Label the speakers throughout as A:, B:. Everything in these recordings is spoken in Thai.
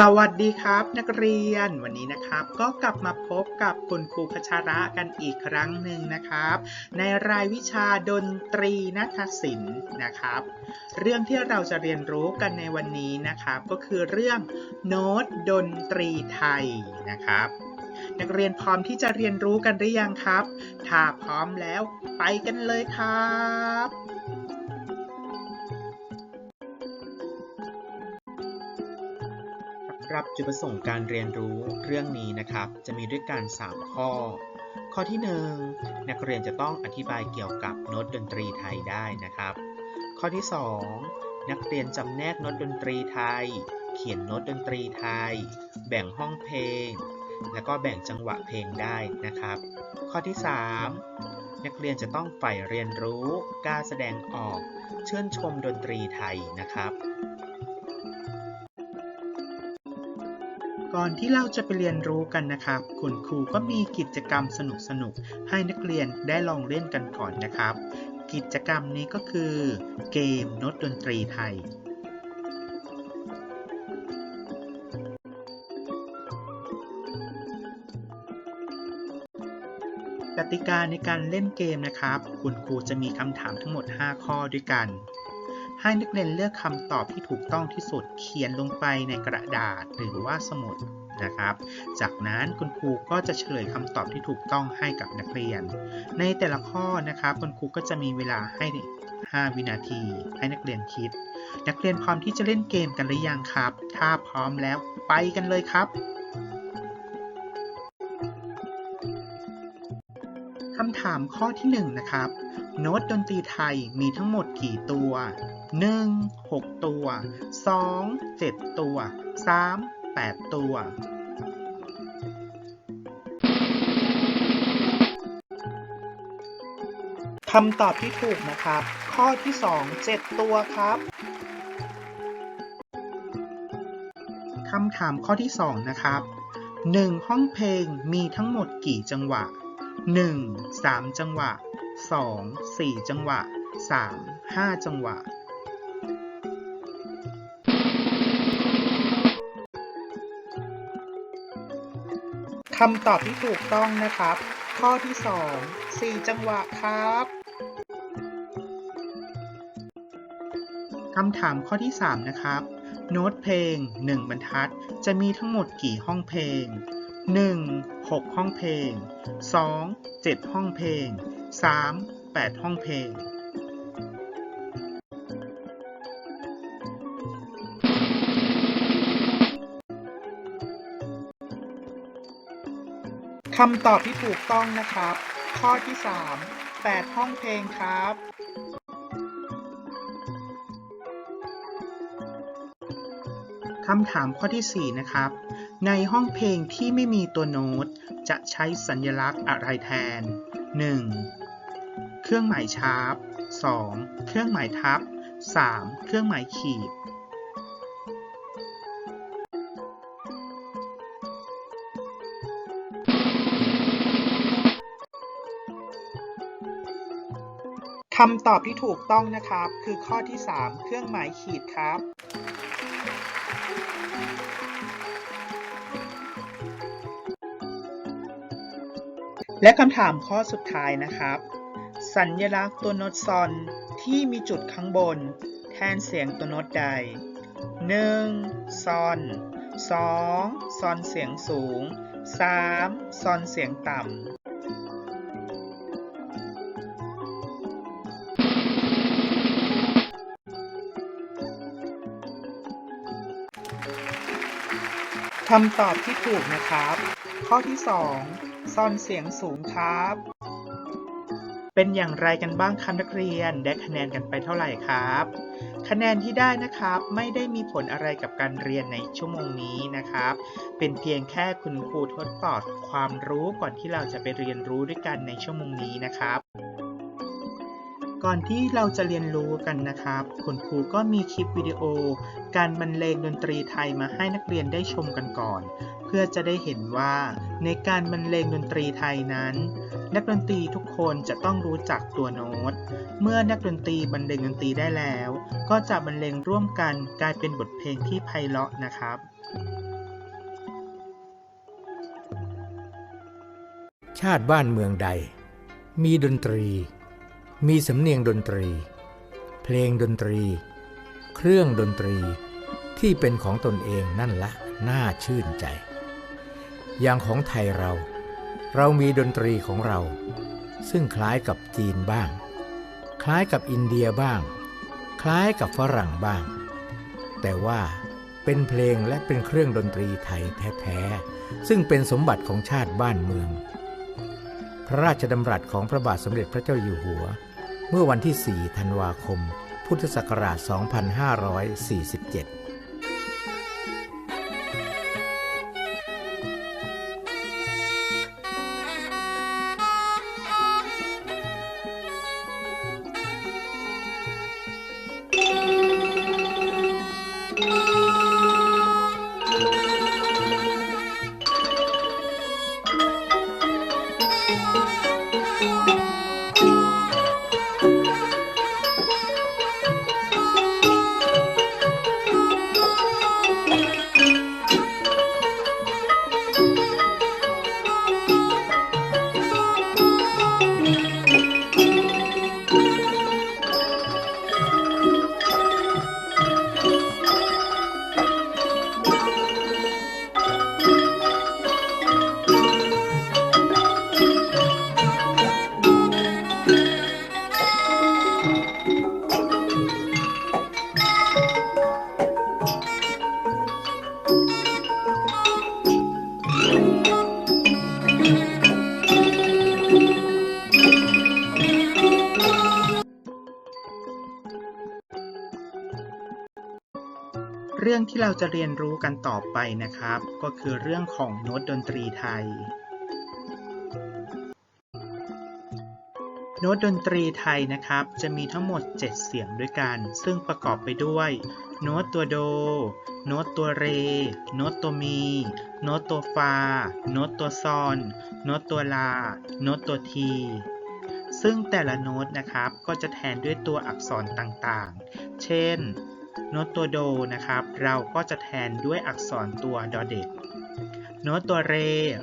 A: สวัสดีครับนักเรียนวันนี้นะครับ ก็กลับมาพบกับคุณครูพัชระกันอีกครั้งหนึ่งนะครับ ในรายวิชาดนตรีนัทศิลป์นะครับ เรื่องที่เราจะเรียนรู้กันในวันนี้นะครับ ก็คือเรื่องโน้ตดนตรีไทยนะครับ นักเรียนพร้อมที่จะเรียนรู้กันหรือยังครับ ถ้าพร้อมแล้วไปกันเลยครับ รับจุดประสงค์การเรียนรู้เรื่องนี้นะครับ จะมีด้วยกัน 3 ข้อ ข้อที่ 1 นักเรียนจะต้องอธิบายเกี่ยวกับโน้ตดนตรีไทยได้นะครับ ข้อที่ 2 นักเรียนจำแนกโน้ตดนตรีไทย เขียนโน้ตดนตรีไทย แบ่งห้องเพลง แล้วก็แบ่งจังหวะเพลงได้นะครับ ข้อที่ 3 นักเรียนจะต้องใฝ่เรียนรู้กล้ารแสดงออก เชื่นชมดนตรีไทยนะครับ ก่อนที่เราจะไปเรียนรู้กันนะครับ คุณครูก็มีกิจกรรมสนุกๆให้นักเรียนได้ลองเล่นกันก่อนนะครับ กิจกรรมนี้ก็คือ เกมโน้ตดนตรีไทยกติกาในการเล่นเกมนะครับ คุณครูจะมีคำถามทั้งหมด 5 ข้อด้วยกัน ให้นักเรียนเลือกคำตอบที่ถูกต้องที่สุดเขียนลงไปในกระดาษหรือว่าสมุดนะครับ จากนั้นคุณครูก็จะเฉลยคำตอบที่ถูกต้องให้กับนักเรียน ในแต่ละข้อนะครับคุณครูก็จะมีเวลาให้ 5 วินาที ให้นักเรียนคิด นักเรียนพร้อมที่จะเล่นเกมกันหรือยังครับ ถ้าพร้อมแล้วไปกันเลยครับคำถามข้อที่1นะครับ โน้ตดนตรีไทยมีทั้งหมดกี่ตัว 1. 6 ตัว 2. 7 ตัว 3. 8 ตัว คำตอบที่ถูกนะครับ ข้อที่ 2 7 ตัวครับคำถามข้อที่ 2 นะครับ 1 ห้องเพลงมีทั้งหมดกี่จังหวะ 1. 3 จังหวะ 2. 4 จังหวะ 3. 5 จังหวะ คำตอบที่ถูกต้องนะครับ ข้อที่ 2 4 จังหวะครับ คำถามข้อที่ 3 นะครับ โน้ตเพลง 1 บรรทัด จะมีทั้งหมดกี่ห้องเพลง 1. 6 ห้องเพลง 2. 7 ห้องเพลง 3. 8 ห้องเพลง คำตอบที่ถูกต้องนะครับ ข้อที่ 3 8 ห้องเพลงครับคำถามข้อที่ 4 นะครับ ในห้องเพลงที่ไม่มีตัวโน้ต จะใช้สัญลักษณ์อะไรแทน 1. เครื่องหมายชาร์ป 2. เครื่องหมายทับ 3. เครื่องหมายขีด คำตอบที่ถูกต้องนะครับ คือข้อที่ 3 เครื่องหมายขีดครับและคำถามข้อสุดท้ายนะครับ สัญลักษณ์ตัวโน้ตซอนที่มีจุดข้างบน แทนเสียงตัวโน้ตใด 1. ซอน 2. ซอนเสียงสูง 3. ซอนเสียงต่ำคำตอบที่ถูกนะครับ ข้อที่ 2 ซอนเสียงสูงครับ เป็นอย่างไรกันบ้างครับนักเรียน ได้คะแนนกันไปเท่าไหร่ครับ คะแนนที่ได้นะครับไม่ได้มีผลอะไรกับการเรียนในชั่วโมงนี้นะครับ เป็นเพียงแค่คุณครูทดสอบความรู้ก่อนที่เราจะไปเรียนรู้ด้วยกันในชั่วโมงนี้นะครับก่อนที่เราจะเรียนรู้กันนะครับ คุณครูก็มีคลิปวิดีโอ การบรรเลงดนตรีไทยมาให้นักเรียนได้ชมกันก่อน เพื่อจะได้เห็นว่าในการบรรเลงดนตรีไทยนั้น นักดนตรีทุกคนจะต้องรู้จักตัวโน้ต เมื่อนักดนตรีบรรเลงดนตรีได้แล้ว ก็จะบรรเลงร่วมกันกลายเป็นบทเพลงที่ไพเราะนะครับ
B: ชาติบ้านเมืองใด มีดนตรี มีสำเนียงดนตรี เพลงดนตรี เครื่องดนตรีที่เป็นของตนเองนั่นละน่าชื่นใจ อย่างของไทยเรา เรามีดนตรีของเรา ซึ่งคล้ายกับจีนบ้าง คล้ายกับอินเดียบ้าง คล้ายกับฝรั่งบ้าง แต่ว่าเป็นเพลงและเป็นเครื่องดนตรีไทยแท้ๆ ซึ่งเป็นสมบัติของชาติบ้านเมือง พระราชดำรัสของพระบาทสมเด็จพระเจ้าอยู่หัว เมื่อวันที่ 4 ธันวาคม พุทธศักราช 2547
A: เรื่องที่เราจะเรียนรู้กันต่อไปนะครับ ก็คือเรื่องของโน้ตดนตรีไทย โน้ตดนตรีไทยนะครับ จะมีทั้งหมด 7 เสียงด้วยกัน ซึ่งประกอบไปด้วยโน้ตตัวโด โน้ตตัวเร โน้ตตัวมี โน้ตตัวฟา โน้ตตัวซอน โน้ตตัวลา โน้ตตัวที ซึ่งแต่ละโน้ตนะครับ ก็จะแทนด้วยตัวอักษรต่างๆ เช่น โน้ตตัวโดนะครับ เราก็จะแทนด้วยอักษรตัวดอเด็ก โน้ตตัวเร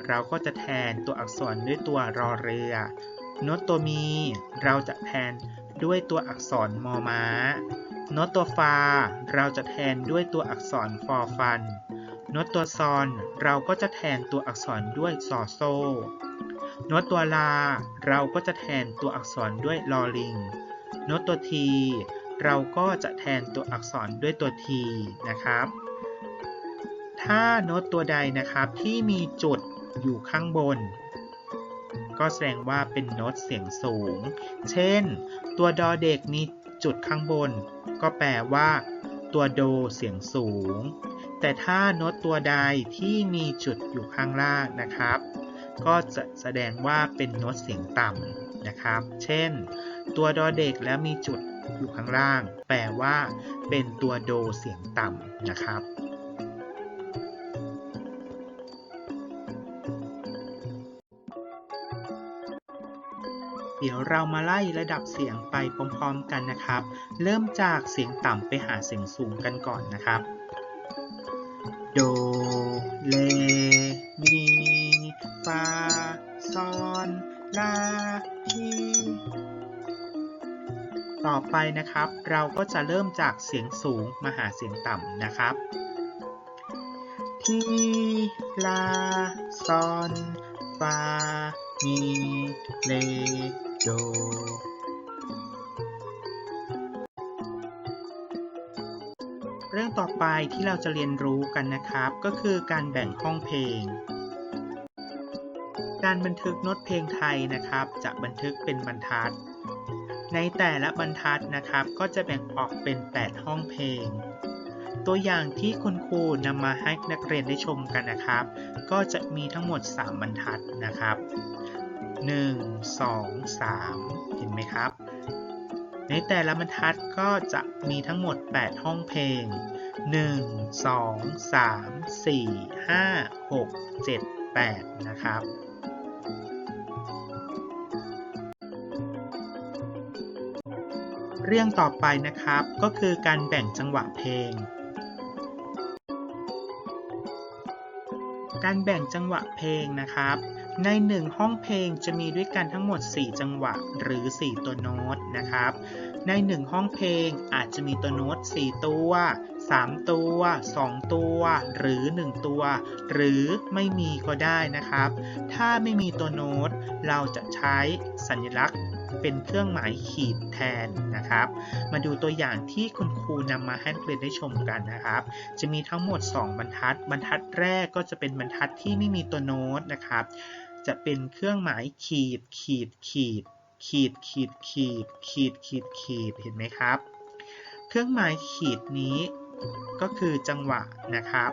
A: เราก็จะแทนตัวอักษรด้วยตัวรอเรือ โน้ตตัวมี เราจะแทนด้วยตัวอักษรมอม้า โน้ตตัวฟา เราจะแทนด้วยตัวอักษรฟอฟัน โน้ตตัวซอน เราก็จะแทนตัวอักษรด้วยซอโซ โน้ตตัวลา เราก็จะแทนตัวอักษรด้วยลอลิง โน้ตตัวที เราก็จะแทนตัวอักษรด้วยตัว t นะครับ ถ้าโน้ตตัวใดนะครับที่มีจุดอยู่ข้างบน ก็แสดงว่าเป็นโน้ตเสียงสูง เช่น ตัวดอเด็กมีจุดข้างบน ก็แปลว่า ตัวโดเสียงสูง แต่ถ้าโน้ตตัวใดที่มีจุดอยู่ข้างล่างนะครับ ก็จะแสดงว่าเป็นโน้ตเสียงต่ำนะครับ เช่น ตัวดอเด็กแล้วมีจุด อยู่ข้างล่าง แปลว่าเป็นตัวโดเสียงต่ำนะครับเดี๋ยวเรามาไล่ระดับเสียงไปพร้อมๆกันนะครับ เริ่มจากเสียงต่ำไปหาเสียงสูงกันก่อนนะครับ โด เล มี ฟา ซอน ลา ต่อไปนะครับ เราก็จะเริ่มจากเสียงสูงมาหาเสียงต่ำนะครับ ทีลาซอนฟามีเลโดเรื่องต่อไปที่เราจะเรียนรู้กันนะครับ ก็คือการแบ่งห้องเพลง การบันทึกโน้ตเพลงไทยนะครับ จะบันทึกเป็นบรรทัด ในแต่ละบรรทัดนะครับ ก็จะแบ่งออกเป็น 8 ห้องเพลง ตัวอย่างที่คุณครูนำมาให้นักเรียนได้ชมกันนะครับ ก็จะมีทั้งหมด 3 บรรทัดนะครับ 1 2 3 เห็นไหมครับ ในแต่ละบรรทัดก็จะมีทั้งหมด 8 ห้องเพลง 1 2 3 4 5 6 7 8 นะครับ เรื่องต่อไปนะครับ ก็คือการแบ่งจังหวะเพลง การแบ่งจังหวะเพลงนะครับ ในหนึ่งห้องเพลงจะมีด้วยกันทั้งหมด 4 จังหวะหรือ 4 ตัวโน้ตนะครับ ในหนึ่งห้องเพลงอาจจะมีตัวโน้ต 4 ตัว 3 ตัว 2 ตัว หรือ 1 ตัว หรือไม่มีก็ได้นะครับ ถ้าไม่มีตัวโน้ตเราจะใช้สัญลักษณ์ เป็นเครื่องหมายขีดแทนนะครับ มาดูตัวอย่างที่คุณครูนำมาให้นักเรียนได้ชมกันนะครับ จะมีทั้งหมด 2 บรรทัด บรรทัดแรกก็จะเป็นบรรทัดที่ไม่มีตัวโน้ตนะครับ จะเป็นเครื่องหมายขีด ขีด ขีด ขีด ขีด ขีด ขีด ขีด ขีด เห็นไหมครับ เครื่องหมายขีดนี้ก็คือจังหวะนะครับ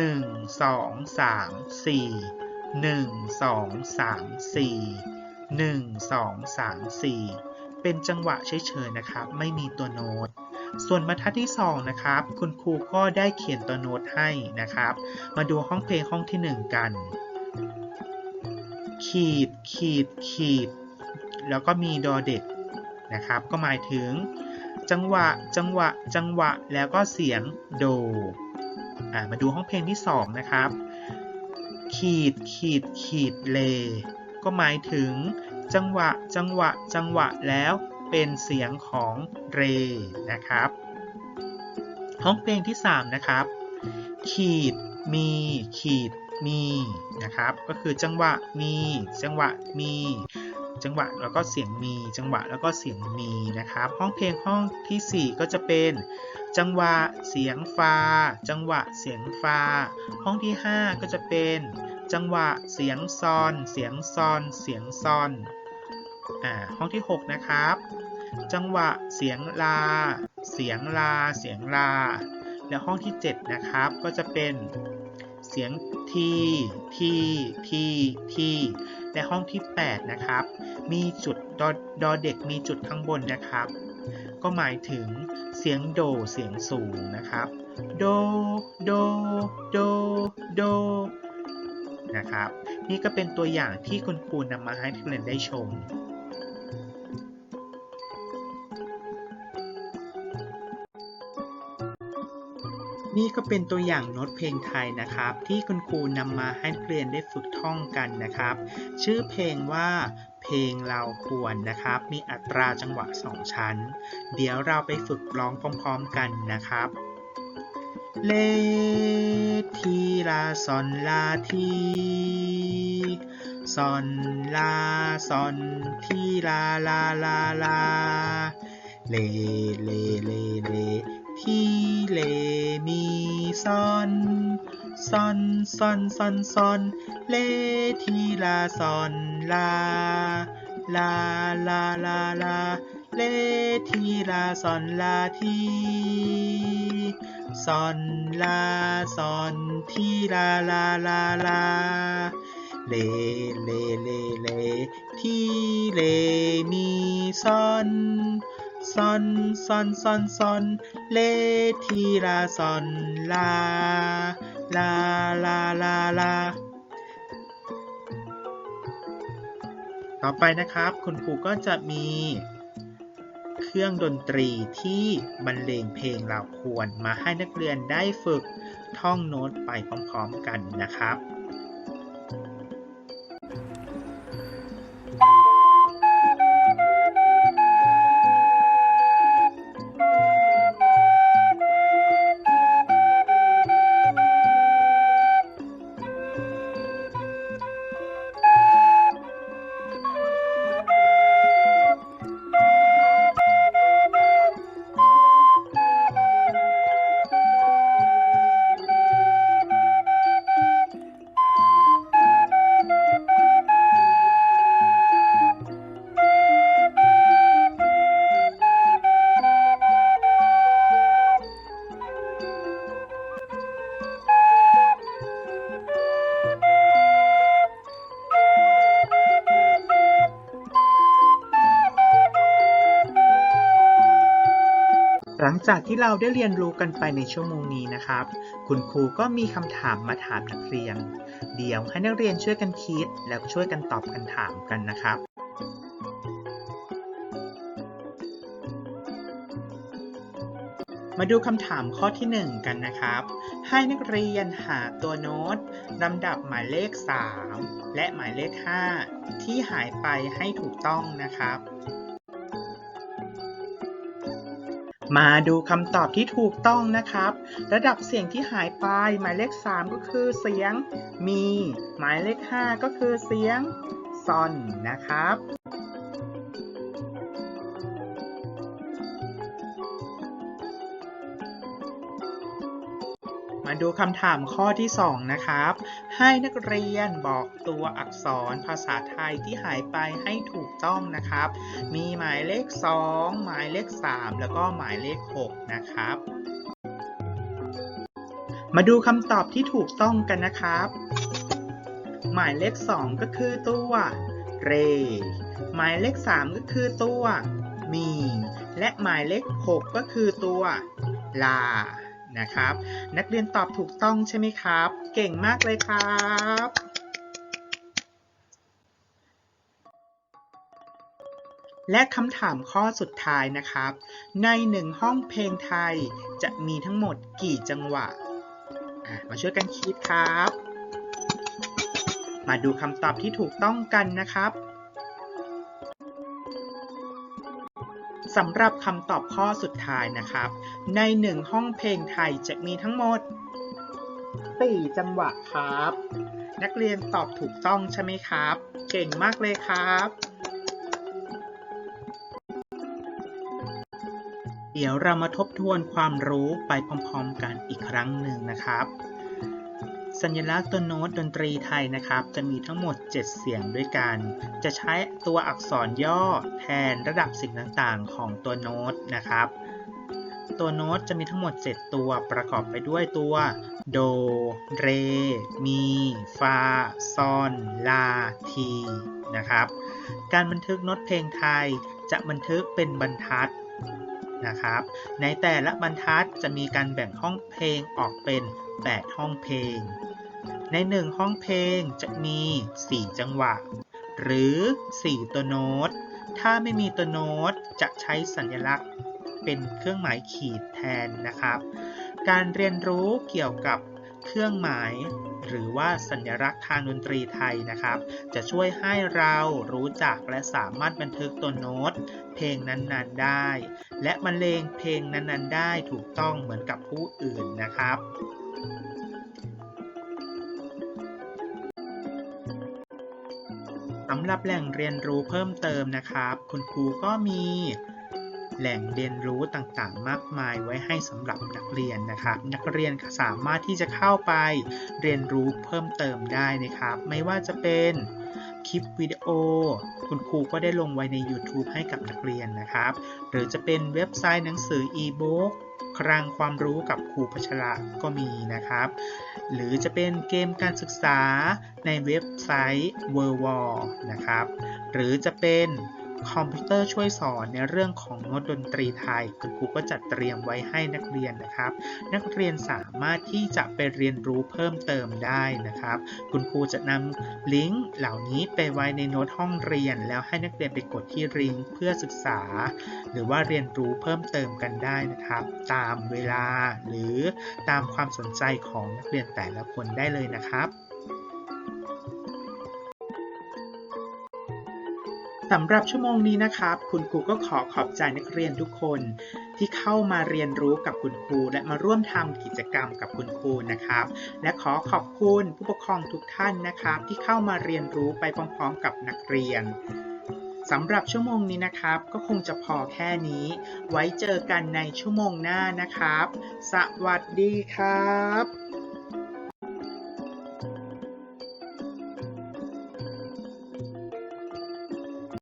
A: 1 2 3 4 1 2 3 4 1 2 3 4 เป็นจังหวะเฉยๆนะครับ ไม่มีตัวโน้ต ส่วนบรรทัดที่ 2 นะครับ คุณครูก็ได้เขียนตัวโน้ตให้นะครับ มาดูห้องเพลงห้องที่ 1 กัน ขีด ขีด ขีด แล้วก็มีดอเด็กนะครับ ก็หมายถึง จังหวะ จังหวะ จังหวะ แล้วก็เสียงโดมาดูห้องเพลงที่ 2 นะครับ ขีด ขีด ขีด เล ก็หมายถึง จังหวะ จังหวะ จังหวะแล้วเป็นเสียงของเรนะครับห้องเพลงที่ 3 นะครับ ขีดมีขีดมีนะครับ ก็คือจังหวะมี จังหวะมี จังหวะแล้วก็เสียงมี จังหวะแล้วก็เสียงมีนะครับ ห้องเพลงห้องทีสี่4 ก็จะเป็น จังหวะเสียงฟา จังหวะเสียงฟา ห้องที่ 5 ก็จะเป็น จังหวะเสียงซอน เสียงซอน เสียงซอนอ่าห้องที่ 6 นะครับ จังหวะเสียงลา เสียงลา เสียงลา แล้วห้องที่ 7 นะครับ ก็จะเป็นเสียงทีทีทีทีและห้องที่ 8 นะครับ มีจุดดอดอเด็กมีจุดข้างบนนะครับ ก็หมายถึงเสียงโดเสียงสูงนะครับ โด โด โด โด นะครับ นี่ก็เป็นตัวอย่างที่คุณครูนำมาให้นักเรียนได้ชมนี่ก็เป็นตัวอย่างโน้ตเพลงไทยนะครับ ที่คุณครูนำมาให้เรียนได้ฝึกท่องกันนะครับ ชื่อเพลงว่าเพลงเราควรนะครับ มีอัตราจังหวะ 2 ชั้น เดี๋ยวเราไปฝึกร้องพร้อมๆกันนะครับ เลทีลาซอนลาทีซอนลาซอนทีลาลาลาลาเลเลเลเลทีเลมีซอนซอนซอนซอนซอนเลทีลาซอนลาลาลาลาลา เลทีลาซอนลาทีซอนลาซอนทีลาลาลาลาเลเลเลเลทีเลมีซอนซอนซอนซอนซอนเลทีลาซอนลาลาลาลาลาต่อไปนะครับ คุณครูก็จะมี เครื่องดนตรีที่บรรเลงเพลงเราควรมาให้นักเรียนได้ฝึกท่องโน้ตไปพร้อมๆกันนะครับ จากที่เราได้เรียนรู้กันไปในชั่วโมงนี้นะครับ คุณครูก็มีคำถามมาถามนักเรียน เดี๋ยวให้นักเรียนช่วยกันคิด แล้วช่วยกันตอบคำถามกันนะครับมาดูคำถามข้อที่ 1 กันนะครับ ให้นักเรียนหาตัวโน้ตลำดับหมายเลข 3 และหมายเลข 5 ที่หายไปให้ถูกต้องนะครับ มาดูคำตอบที่ถูกต้องนะครับ ระดับเสียงที่หายไป หมายเลข 3 ก็คือเสียงมี หมายเลข 5 ก็คือเสียงซอนนะครับ ดูคำถามข้อที่ 2 นะครับ ให้นักเรียนบอกตัวอักษรภาษาไทยที่หายไปให้ถูกต้องนะครับ มีหมายเลข 2 หมายเลข 3 แล้วก็หมายเลข 6 นะครับ มาดูคำตอบที่ถูกต้องกันนะครับ หมายเลข 2 ก็คือตัวเร หมายเลข 3 ก็คือตัวมี และหมายเลข 6 ก็คือตัวลา นะครับ นักเรียนตอบถูกต้องใช่ไหมครับ เก่งมากเลยครับและคำถามข้อสุดท้ายนะครับ ในหนึ่งห้องเพลงไทยจะมีทั้งหมดกี่จังหวะะมาช่วยกันคิดครับ มาดูคำตอบที่ถูกต้องกันนะครับ สำหรับคำตอบข้อสุดท้ายนะครับ ในหนึ่งห้องเพลงไทยจะมีทั้งหมด4จังหวะครับ นักเรียนตอบถูกต้องใช่ไหมครับ เก่งมากเลยครับเดี๋ยวเรามาทบทวนความรู้ไปพร้อมๆกันอีกครั้งหนึ่งนะครับ สัญลักษณ์ตัวโน้ตดนตรีไทยนะครับ จะมีทั้งหมด 7 เสียงด้วยกัน จะใช้ตัวอักษรย่อแทนระดับสิ่งต่างๆ ของตัวโน้ตนะครับ ตัวโน้ตจะมีทั้งหมด 7 ตัวประกอบไปด้วยตัว โด เร มี ฟา ซอน ลา ที นะครับ การบันทึกโน้ตเพลงไทยจะบันทึกเป็นบรรทัดนะครับ ในแต่ละบรรทัดจะมีการแบ่งห้องเพลงออกเป็น 8 ห้องเพลง ใน1ห้องเพลงจะมี 4 จังหวะ หรือ 4 ตัวโน้ต ถ้าไม่มีตัวโน้ตจะใช้สัญลักษณ์เป็นเครื่องหมายขีดแทนนะครับ การเรียนรู้เกี่ยวกับเครื่องหมาย หรือว่าสัญลักษณ์ทางดนตรีไทยนะครับ จะช่วยให้เรารู้จักและสามารถบันทึกตัวโน้ต เพลงนั้นๆได้ และบรรเลงเพลงนั้นๆ ได้ถูกต้องเหมือนกับผู้อื่นนะครับำหรับแหล่งเรียนรู้เพิ่มเติมนะครับ คุณครูก็มีแหล่งเรียนรู้ต่างๆ มากมายไว้ให้สำหรับนักเรียนนะครับ นักเรียนสามารถที่จะเข้าไปเรียนรู้เพิ่มเติมได้นะครับ ไม่ว่าจะเป็นคลิปวิดีโอ คุณครูก็ได้ลงไว้ใน YouTube ให้กับนักเรียนนะครับ หรือจะเป็นเว็บไซต์หนังสืออีบุ๊ก คลังความรู้กับครูพัชระก็มีนะครับ หรือจะเป็นเกมการศึกษาในเว็บไซต์ w w w นะครับ หรือจะเป็น คอมพิวเตอร์ช่วยสอนในเรื่องของโน้ตดนตรีไทย คุณครูก็จัดเตรียมไว้ให้นักเรียนนะครับ นักเรียนสามารถที่จะไปเรียนรู้เพิ่มเติมได้นะครับ คุณครูจะนำลิงก์เหล่านี้ไปไว้ในโน้ตห้องเรียน แล้วให้นักเรียนไปกดที่ลิงก์เพื่อศึกษา หรือว่าเรียนรู้เพิ่มเติมกันได้นะครับ ตามเวลาหรือตามความสนใจของนักเรียนแต่ละคนได้เลยนะครับ สำหรับชั่วโมงนี้นะครับ คุณครูก็ขอขอบใจนักเรียนทุกคน ที่เข้ามาเรียนรู้กับคุณครู และมาร่วมทำกิจกรรมกับคุณครูนะครับ และขอขอบคุณผู้ปกครองทุกท่านนะครับ ที่เข้ามาเรียนรู้ไปพร้อมๆ กับนักเรียนสำหรับชั่วโมงนี้นะครับ ก็คงจะพอแค่นี้ ไว้เจอกันในชั่วโมงหน้านะครับ สวัสดีครับ